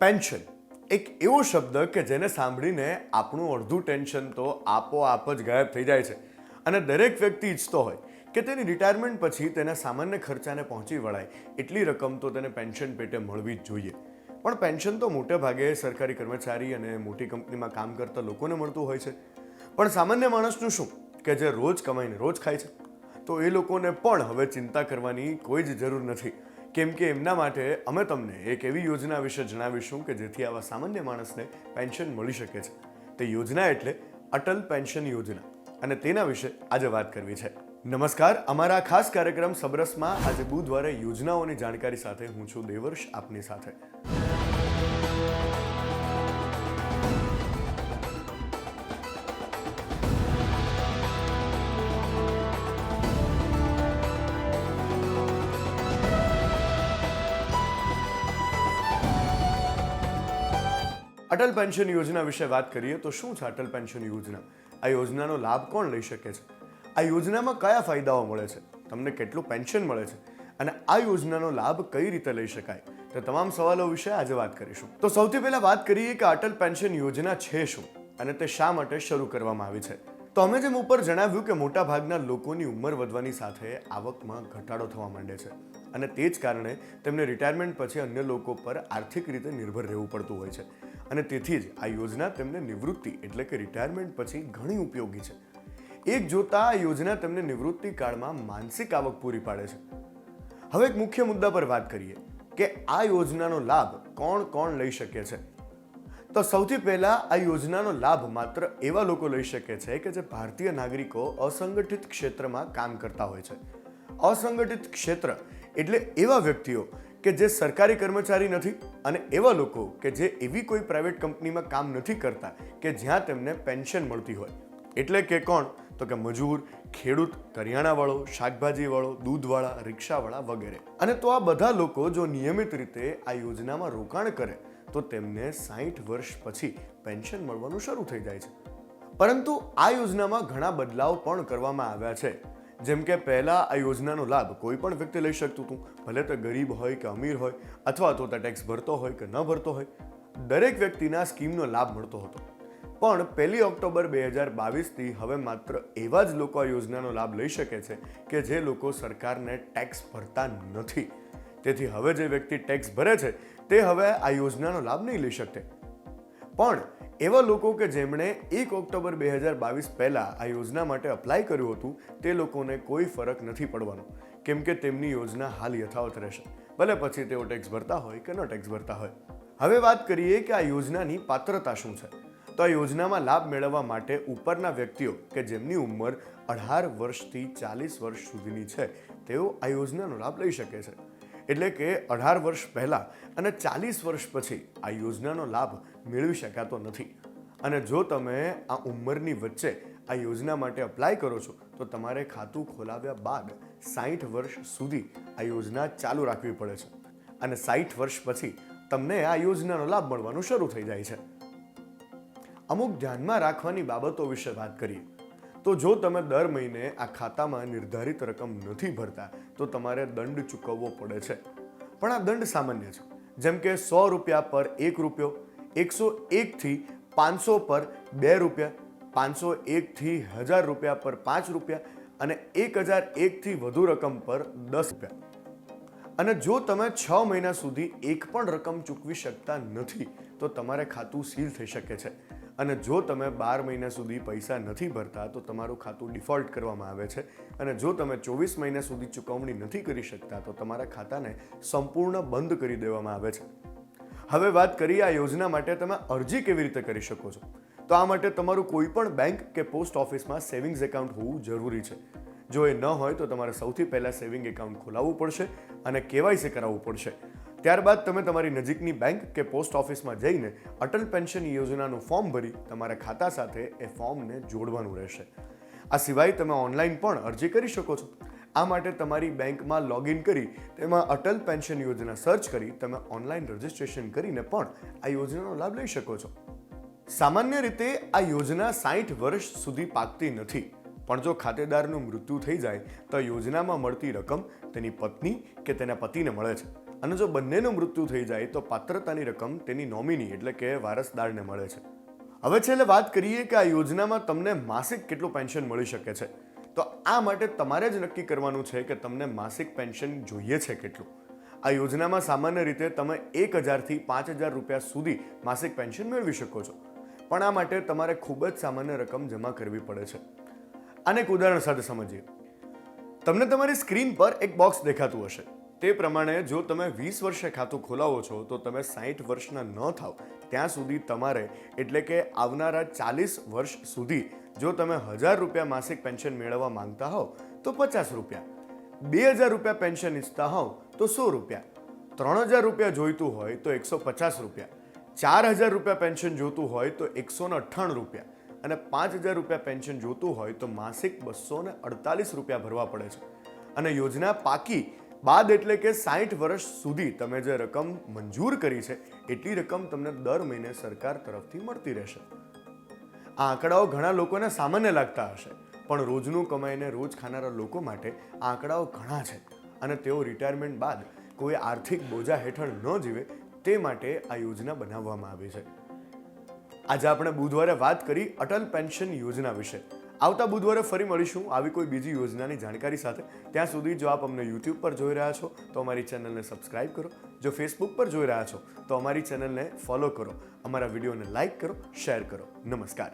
Pension એક એવો શબ્દ કે જેને સાંભળીને આપણું અડધું ટેન્શન તો આપોઆપ જ ગાયબ થઈ જાય છે. અને દરેક વ્યક્તિ ઈચ્છતો હોય કે તેની રિટાયરમેન્ટ પછી તેના સામાન્ય ખર્ચાને પહોંચી વળાય, એટલી રકમ તો તેને પેન્શન પેટે મળવી જ જોઈએ. પણ પેન્શન તો મોટે ભાગે સરકારી કર્મચારી અને મોટી કંપનીમાં કામ કરતા લોકોને મળતું હોય છે. પણ સામાન્ય માણસનું શું? કે જે રોજ કમાઈને રોજ ખાય છે? તો એ લોકોને પણ હવે ચિંતા કરવાની કોઈ જ જરૂર નથી. કેમ કે એમના માટે અમે તમને એક એવી યોજના વિશે જણાવીશું કે જેથી આવા સામાન્ય માણસને પેન્શન મળી શકે છે. તે યોજના એટલે અટલ પેન્શન યોજના. અને તેના વિશે આજે વાત કરવી છે. નમસ્કાર, અમારા ખાસ કાર્યક્રમ સબરસમાં આજે બુધવારે યોજનાઓની જાણકારી સાથે હું છું દેવર્ષ, આપની સાથે. અટલ પેન્શન યોજના વિશે વાત કરીએ તો શું છે અટલ પેન્શન યોજના? આ યોજનાનો લાભ કોણ લઈ શકે છે? આ યોજનામાં કયા ફાયદાઓ મળે છે? તમને કેટલું પેન્શન મળે છે? અને આ યોજનાનો લાભ કઈ રીતે લઈ શકાય? તે તમામ સવાલો વિશે આજે વાત કરીશું. તો સૌથી પહેલા વાત કરીએ કે અટલ પેન્શન યોજના છે શું? અને તે શા માટે શરૂ કરવામાં આવી છે? તો અમે જેમ ઉપર જણાવ્યું કે મોટાભાગના લોકોની ઉંમર વધવાની સાથે આવકમાં ઘટાડો થવા માંડે છે. અને તે જ કારણે તેમને રિટાયરમેન્ટ પછી અન્ય લોકો પર આર્થિક રીતે નિર્ભર રહેવું પડતું હોય છે. અને તેથી જ આ યોજના તેમને નિવૃત્તિ એટલે કે રિટાયરમેન્ટ પછી ઘણી ઉપયોગી છે. એક જોતા આ યોજના તેમને નિવૃત્તિ કાળમાં માનસિક આવક પૂરી પાડે છે. હવે એક મુખ્ય મુદ્દા પર વાત કરીએ કે આ યોજનાનો લાભ કોણ કોણ લઈ શકે છે? તો સૌથી પહેલા આ યોજનાનો લાભ માત્ર એવા લોકો લઈ શકે છે કે જે ભારતીય નાગરિકો અસંગઠિત ક્ષેત્રમાં કામ કરતા હોય છે. અસંગઠિત ક્ષેત્ર એટલે એવા વ્યક્તિઓ કે જે સરકારી કર્મચારી નથી અને એવા લોકો કે જે એવી કોઈ પ્રાઇવેટ કંપનીમાં કામ નથી કરતા કે જ્યાં તેમને પેન્શન મળતી હોય. એટલે કે કોણ? તો કે મજૂર, ખેડૂત, કરિયાણાવાળો, શાકભાજીવાળો, દૂધવાળા, રિક્ષાવાળા વગેરે. અને તો આ બધા લોકો જો નિયમિત રીતે આ યોજનામાં રોકાણ કરે, તો તેમને સાહીઠ વર્ષ પછી પેન્શન મળવાનું શરૂ થઈ જાય છે. પરંતુ આ યોજનામાં ઘણા બદલાવ પણ કરવામાં આવ્યા છે. જેમ કે પહેલાં આ યોજનાનો લાભ કોઈ પણ વ્યક્તિ લઈ શકતું હતું. ભલે તે ગરીબ હોય કે અમીર હોય, અથવા તો તે ટેક્સ ભરતો હોય કે ન ભરતો હોય, દરેક વ્યક્તિના સ્કીમનો લાભ મળતો હતો. પણ પહેલી ઓક્ટોબર બે હજાર બાવીસથી હવે માત્ર એવા જ લોકો આ યોજનાનો લાભ લઈ શકે છે કે જે લોકો સરકારને ટેક્સ ભરતા નથી. તેથી હવે જે વ્યક્તિ ટેક્સ ભરે છે, તે હવે આ યોજનાનો લાભ નહીં લઈ શકતે. પણ એવા લોકો કે જેમણે એક ઓક્ટોબર બે હજાર બાવીસ પહેલાં આ યોજના માટે અપ્લાય કર્યું હતું, તે લોકોને કોઈ ફરક નથી પડવાનો. કેમ કે તેમની યોજના હાલ યથાવત રહેશે. ભલે પછી તેઓ ટેક્સ ભરતા હોય કે ન ટેક્સ ભરતા હોય. હવે વાત કરીએ કે આ યોજનાની પાત્રતા શું છે? તો આ યોજનામાં લાભ મેળવવા માટે ઉપરના વ્યક્તિઓ કે જેમની ઉંમર અઢાર વર્ષથી ચાલીસ વર્ષ સુધીની છે, તેઓ આ યોજનાનો લાભ લઈ શકે છે. એટલે કે અઢાર વર્ષ પહેલાં અને ચાલીસ વર્ષ પછી આ યોજનાનો લાભ મેળવી શકાતો નથી. અને જો તમે આ ઉંમરની વચ્ચે આ યોજના માટે અપ્લાય કરો છો, તો તમારે ખાતું ખોલાવ્યા બાદ સાઠ વર્ષ સુધી આ યોજના ચાલુ રાખવી પડે છે. અને સાઠ વર્ષ પછી તમને આ યોજનાનો લાભ મળવાનું શરૂ થઈ જાય છે. અમુક ધ્યાનમાં રાખવાની બાબતો વિશે વાત કરીએ. તો જો તમે દર મહિને આ ખાતામાં નિર્ધારિત રકમ નથી ભરતા, તો તમારે દંડ ચૂકવવો પડે છે. પણ આ દંડ સામાન્ય છે. જેમ કે સો રૂપિયા પર એક રૂપિયો એકસો એકથી પાંચસો પર બે રૂપિયા, પાંચસો એકથી હજાર રૂપિયા પર પાંચ રૂપિયા અને એક હજાર એકથી વધુ રકમ પર દસ રૂપિયા. અને જો તમે છ મહિના સુધી એક પણ રકમ ચૂકવી શકતા નથી, તો તમારે ખાતું સીલ થઈ શકે છે. અને જો તમે બાર મહિના સુધી પૈસા નથી ભરતા, તો તમારું ખાતું ડિફોલ્ટ કરવામાં આવે છે. અને જો તમે ચોવીસ મહિના સુધી ચૂકવણી નથી કરી શકતા, તો તમારા ખાતાને સંપૂર્ણ બંધ કરી દેવામાં આવે છે. હવે વાત કરીએ આ યોજના માટે તમે અરજી કેવી રીતે કરી શકો છો? તો આ માટે તમારું કોઈ પણ બેંક કે પોસ્ટ ઓફિસમાં સેવિંગ્સ એકાઉન્ટ હોવું જરૂરી છે. જો એ ન હોય તો તમારે સૌથી પહેલાં સેવિંગ એકાઉન્ટ ખોલાવવું પડશે અને કેવાયસી કરાવવું પડશે. ત્યારબાદ તમે તમારી નજીકની બેંક કે પોસ્ટ ઓફિસમાં જઈને અટલ પેન્શન યોજનાનું ફોર્મ ભરી તમારા ખાતા સાથે એ ફોર્મને જોડવાનું રહેશે. આ સિવાય તમે ઓનલાઈન પણ અરજી કરી શકો છો. આ માટે તમારી બેંકમાં લોગિન કરી, તેમાં અટલ પેન્શન યોજના સર્ચ કરી, તમે ઓનલાઈન રજિસ્ટ્રેશન કરીને પણ આ યોજનાનો લાભ લઈ શકો છો. સામાન્ય રીતે આ યોજના સાઠ વર્ષ સુધી પાકતી નથી. પણ જો ખાતેદારનું મૃત્યુ થઈ જાય, તો યોજનામાં મળતી રકમ તેની પત્ની કે તેના પતિને મળે છે. અને જો બંનેનું મૃત્યુ થઈ જાય, તો પાત્રતાની રકમ તેની નોમિની, એટલે કે વારસદારને મળે છે. હવે છેલ્લે વાત કરીએ કે આ યોજનામાં તમને માસિક કેટલું પેન્શન મળી શકે છે. તો આ માટે તમારે જ નક્કી કરવાનું છે કે તમને માસિક પેન્શન જોઈએ છે કેટલું. આ યોજનામાં સામાન્ય રીતે તમે એક હજારથી પાંચ હજાર રૂપિયા સુધી માસિક પેન્શન મેળવી શકો છો. પણ આ માટે તમારે ખૂબ જ સામાન્ય રકમ જમા કરવી પડે છે. આને એક ઉદાહરણ સાથે સમજીએ. તમને તમારી સ્ક્રીન પર એક બોક્સ દેખાતું હશે. તે પ્રમાણે જો તમે વીસ વર્ષે ખાતું ખોલાવો છો, તો તમે સાહીઠ વર્ષના ન થાવ. ત્યાં સુધી તમારે, એટલે કે આવનારા ચાલીસ વર્ષ સુધી જો તમે હજાર રૂપિયા માસિક પેન્શન મેળવવા માંગતા હોવ, તો પચાસ રૂપિયા. બે હજાર રૂપિયા પેન્શન ઈચ્છતા હોવ, તો સો રૂપિયા. ત્રણ હજાર રૂપિયા જોઈતું હોય, તો એકસો પચાસ રૂપિયા. ચાર હજાર રૂપિયા પેન્શન જોતું હોય, તો એકસો અઠ્ઠાણું રૂપિયા. અને પાંચ હજાર રૂપિયા પેન્શન જોતું હોય, તો માસિક બસો અડતાલીસ રૂપિયા ભરવા પડે છે. અને યોજના પાકી બાદ એટલે કે સાઠ વર્ષ સુધી તમે જે રકમ મંજૂર કરી છે, એટલી રકમ તમને દર મહિને સરકાર તરફથી મળતી રહેશે. આ આંકડાઓ ઘણા લોકોને સામાન્ય લાગતા હશે. પણ રોજનું કમાઈને રોજ ખાનારા લોકો માટે આ આંકડાઓ ઘણા છે. અને તેઓ રિટાયરમેન્ટ બાદ કોઈ આર્થિક બોજા હેઠળ ન જીવે તે માટે આ યોજના બનાવવામાં આવી છે. આજે આપણે બુધવારે વાત કરી અટલ પેન્શન યોજના વિશે. આવતા બુધવારે ફરી મળીશું આવી કોઈ બીજી યોજનાની જાણકારી સાથે. ત્યાં સુધી જો આપ અમને યુટ્યુબ પર જોઈ રહ્યા છો, તો અમારી ચેનલને સબસ્ક્રાઇબ કરો. જો ફેસબુક પર જોઈ રહ્યા છો, તો અમારી ચેનલને ફોલો કરો. અમારા વિડીયોને લાઇક કરો શેર કરો. નમસ્કાર.